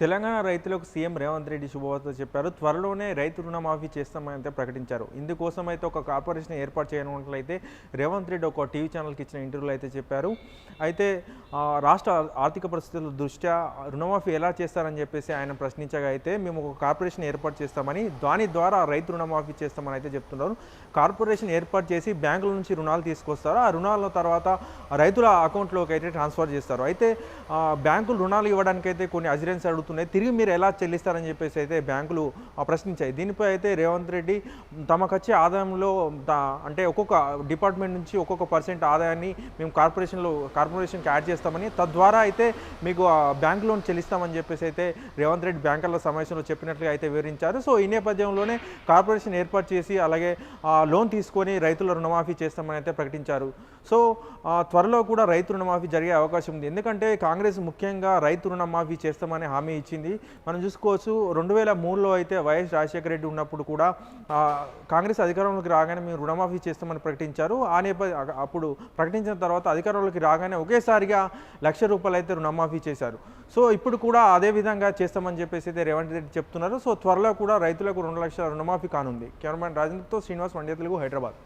తెలంగాణ రైతులకు సీఎం రేవంత్ రెడ్డి శుభవార్త చెప్పారు. త్వరలోనే రైతు రుణమాఫీ చేస్తామని అయితే ప్రకటించారు. ఇందుకోసం అయితే ఒక కార్పొరేషన్ ఏర్పాటు చేయనున్నట్లయితే రేవంత్ రెడ్డి ఒక టీవీ ఛానల్కి ఇచ్చిన ఇంటర్వ్యూలో అయితే చెప్పారు. అయితే రాష్ట్ర ఆర్థిక పరిస్థితుల దృష్ట్యా రుణమాఫీ ఎలా చేస్తారని చెప్పేసి ఆయన ప్రశ్నించగా అయితే మేము ఒక కార్పొరేషన్ ఏర్పాటు చేస్తామని దాని ద్వారా రైతు రుణమాఫీ చేస్తామని అయితే చెప్తున్నారు. కార్పొరేషన్ ఏర్పాటు చేసి బ్యాంకుల నుంచి రుణాలు తీసుకొస్తారు. ఆ రుణాల తర్వాత రైతుల అకౌంట్లోకి అయితే ట్రాన్స్ఫర్ చేస్తారు. అయితే బ్యాంకులు రుణాలు ఇవ్వడానికైతే కొన్ని అజిరెన్స్ అడుగుతున్నాయి తిరిగి మీరు ఎలా చెల్లిస్తారని చెప్పేసి అయితే బ్యాంకులు ప్రశ్నించాయి. దీనిపై అయితే రేవంత్ రెడ్డి తమకు వచ్చే ఆదాయంలో అంటే ఒక్కొక్క డిపార్ట్మెంట్ నుంచి ఒక్కొక్క పర్సెంట్ ఆదాయాన్ని మేము కార్పొరేషన్లో కార్పొరేషన్కి యాడ్ చేస్తామని తద్వారా అయితే మీకు బ్యాంక్ లోన్ చెల్లిస్తామని చెప్పేసి అయితే రేవంత్ రెడ్డి బ్యాంకర్ల సమావేశంలో చెప్పినట్లుగా అయితే వివరించారు. సో ఈ నేపథ్యంలోనే కార్పొరేషన్ ఏర్పాటు చేసి అలాగే లోన్ తీసుకొని రైతుల రుణమాఫీ చేస్తామని అయితే ప్రకటించారు. సో త్వరలో కూడా రైతు రుణమాఫీ జరిగే అవకాశం ఉంది. ఎందుకంటే కాంగ్రెస్ ముఖ్యంగా రైతు రుణమాఫీ చేస్తామని హామీ ఇచ్చింది. మనం చూసుకోవచ్చు రెండు వేల మూడులో అయితే వైఎస్ రాజశేఖర రెడ్డి ఉన్నప్పుడు కూడా కాంగ్రెస్ అధికారంలోకి రాగానే మేము రుణమాఫీ చేస్తామని ప్రకటించారు. ఆ నేపథ్య అప్పుడు ప్రకటించిన తర్వాత అధికారంలోకి రాగానే ఒకేసారిగా లక్ష రూపాయలు అయితే రుణమాఫీ చేశారు. సో ఇప్పుడు కూడా అదే విధంగా చేస్తామని చెప్పేసి అయితే రేవంత్ రెడ్డి చెప్తున్నారు. సో త్వరలో కూడా రైతులకు రెండు లక్షల రుణమాఫీ కానుంది. కెమెరామెన్ రాజేంద్రతో శ్రీనివాస్ వండే తెలుగు హైదరాబాద్.